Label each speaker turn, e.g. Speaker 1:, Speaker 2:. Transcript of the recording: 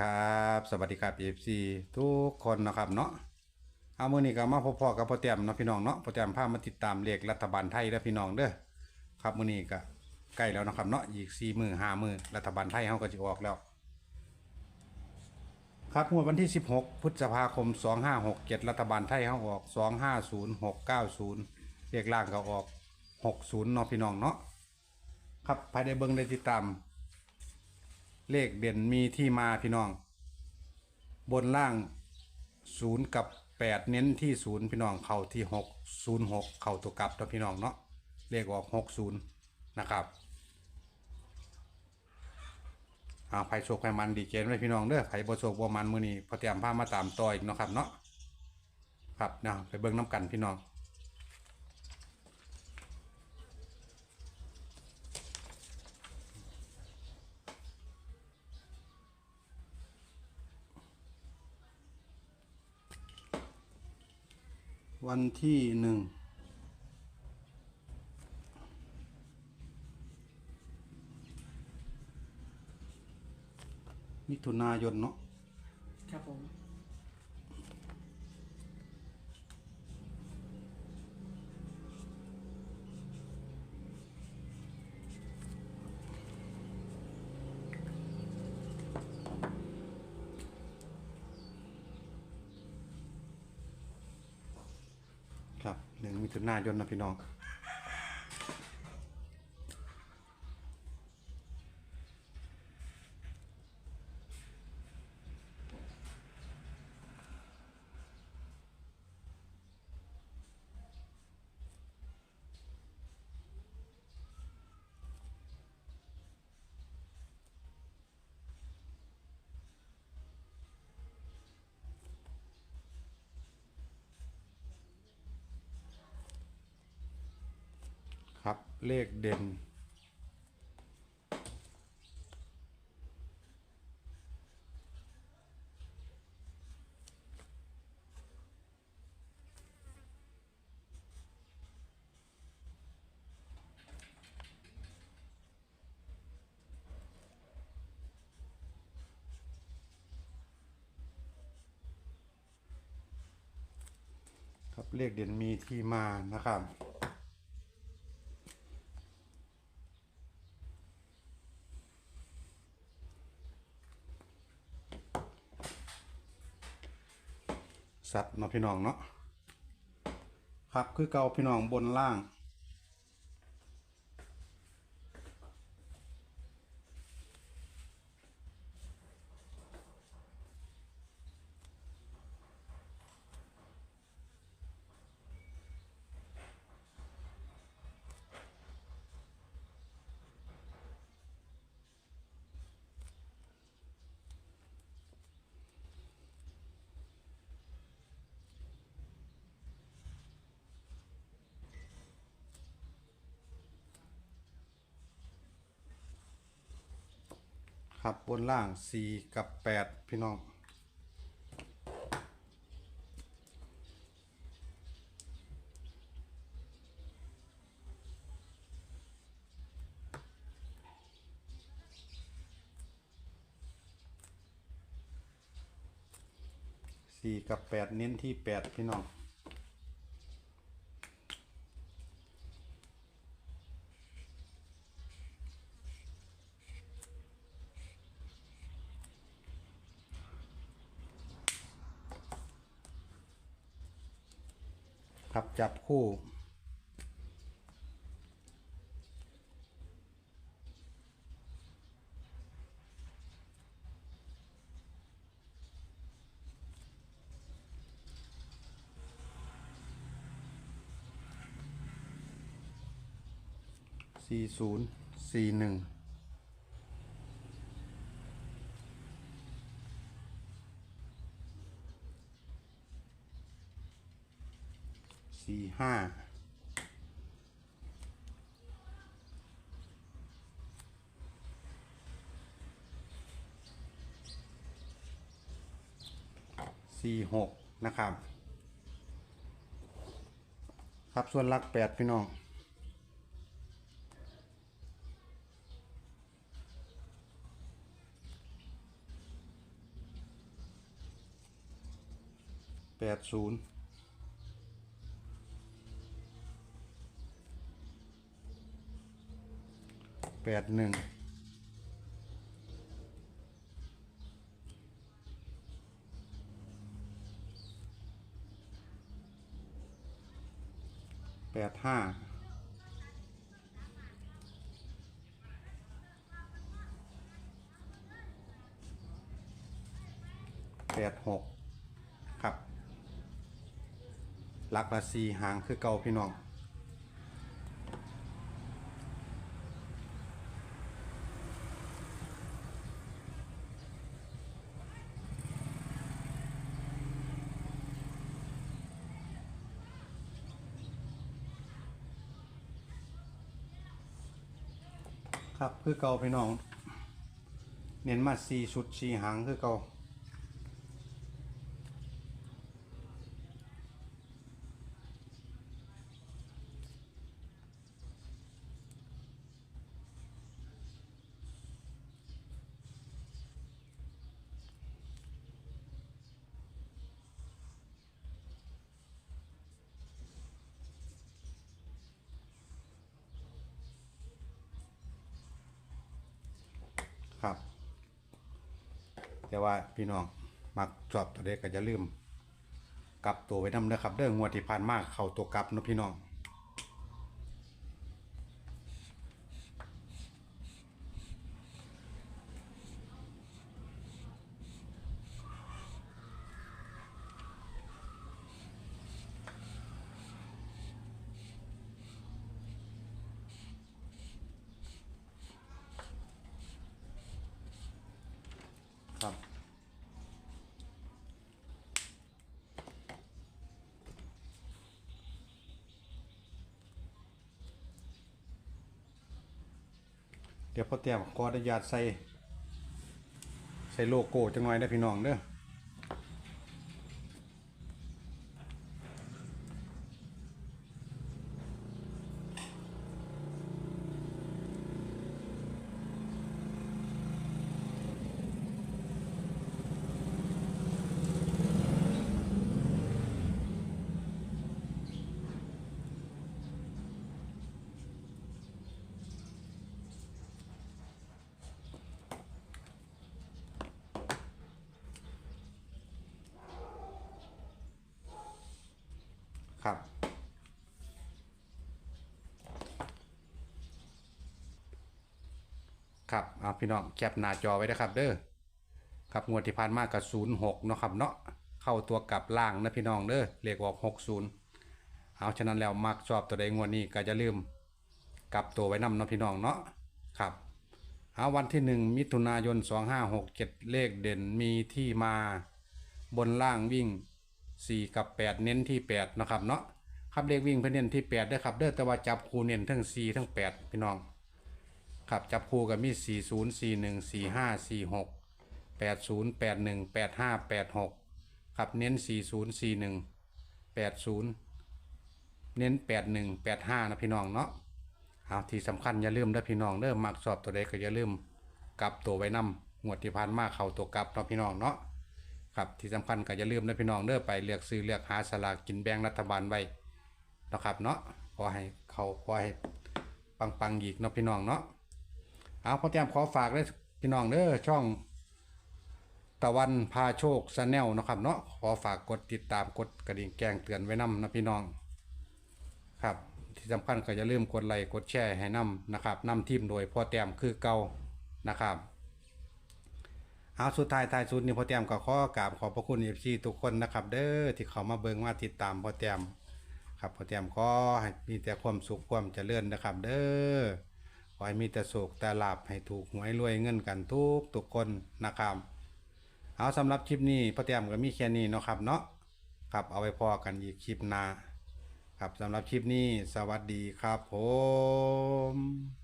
Speaker 1: ครับ สวัสดีครับ FC ทุกคนนะครับเนาะเอามื้อนี้ก็มาพบพ่อกับพ่อแต้มเนาะพี่น้องเนาะพ่อแต้มพามาติดตามเลขรัฐบาลไทยเด้อพี่น้องเด้อครับมื้อนี้ก็ใกล้แล้วนะครับเนาะอีก4มื้อ5มื้อรัฐบาลไทยเฮาก็จะออกแล้ว ครับงวดวันที่ 16 พฤษภาคม 2567 รัฐบาลไทยเฮาออก 250690เลขล่างก็ออก 60เนาะพี่น้องเนาะครับภายในเบิ่งได้ติดตาม เลขเด่นมีที่มาพี่น้อง บนล่างศูนย์กับแปดเน้นที่ศูนย์พี่น้องเข้าที่หกศูนย์หกเข้าตัวกลับตัวพี่น้องเนาะเลขออกหกศูนย์นะครับเอาไผ่โชคไผ่มันดีเจนไว้พี่น้องเด้อไผ่บ่โชคบ่มันมื้อนี้พอเตรียมผ้ามาตามต่ออีกเนาะครับเนาะครับนะไปเบิ่งน้ำกันพี่น้อง วันที่หนึ่งมิถุนายนเนาะ
Speaker 2: ครับผม
Speaker 1: หนึ่งมิถุนายนนะพี่น้อง เลขเด่น ครับเลขเด่นมีที่มานะครับ สัตว์เนาะพี่น้องเนาะครับคือเก่าพี่น้องบนล่าง ครับบนล่างสี่กับแปดพี่น้องสี่กับแปดเน้นที่แปดพี่น้อง ครับจับคู่สี่ศูนย์สี่หนึ่ง สี่ห้าสี่หกนะครับ ครับส่วนลักแปดพี่น้องแปดศูนย์ แปดหนึ่งแปดห้าแปดหกครับหลักละสี่หางคือเก่าพี่น้อง ครับคือเก่าพี่น้อง เน้นมาสี่ชุดสี่หางคือเก่าครับ แต่ว่าพี่น้องมักชอบตัวเด็กก็จะลืมกลับตัวไว้นำเด้อครับเด้องวดที่ผ่านมาเข้าตัวกลับเนาะพี่น้อง ครับ เดี๋ยวพอเตรียมขออนุญาตใส่ ใส่โลโก้จังหน่อยนะพี่น้องเด้อ ครับ ครับเอาพี่น้องแคปหน้าจอไว้นะครับเด้อครับงวดที่ผ่านมากับศูนย์หกเนาะครับเนาะเข้าตัวกลับล่างนะพี่น้องเด้อเรียกว่าหกศูนย์เอาฉะนั้นแล้วมักชอบตัวใดงวดนี้ก็จะลืม กลับตัวไว้นำเนาะพี่น้องเนาะครับเอาวันที่หนึ่งมิถุนายนสองห้าหกเจ็ดเลขเด่นมีที่มาบนล่างวิ่งสี่กับแปดเน้นที่แปดนะครับเนาะครับเลขวิ่งเพื่อเน้นที่แปดด้อครับเด้อแต่ว่าจับคูเน้นทั้งสี่ทั้งแปดพี่น้อง ครับจับคู่กับมีด4 0 4 1 4 5 4 6 8 0 8 1 8 5 8 6ครับเน้น4 0 4 1 8 0เน้น8 1 8 5นะพี่น้องเนาะเอาที่สำคัญอย่าลืมเด้อพี่น้องเด้อมักสอบตัวใดก็อย่าลืมกลับตัวไว้นำงวดที่ผ่านมาเข้าตัวกลับเนาะพี่น้องเนาะครับที่สำคัญก็อย่าลืมนะพี่น้องเด้อไปเลือกซื้อเลือกหาสลากกินแบ่งรัฐบาลไว้นะครับเนาะขอให้เขาขอให้ปังๆอีกเนาะพี่น้องเนาะ เอาพ่อแต้มขอฝากเลยพี่น้องเด้อช่องตะวันพาโชคชาแนลนะครับเนาะขอฝากกดติดตามกดกระดิ่งแจ้งเตือนไว้นำนะพี่น้อง ครับ ที่สำคัญก็อย่าลืมกดไลค์กดแชร์ให้นำนะครับนำทีมโดยพ่อแต้มคือเก่านะครับเอาสุดท้ายท้ายสุดนี่พ่อแต้มก็ขอกราบขอบพระคุณเอฟซีทุกคนนะครับ เด้อที่เขามาเบิ่งมาติดตามพ่อแต้มครับพ่อแต้มขอให้มีแต่ความสุขความเจริญนะครับ เด้อ ขอให้มีแต่โศกแต่ลาบให้ถูกหวยรวยเงินกันทุกทุกคนนะครับ เอาสำหรับคลิปนี้พ่อเตียมก็มีแค่นี้เนาะครับเนาะครับเอาไว้พอกันอีกคลิปหน้าครับสำหรับคลิปนี้สวัสดีครับผม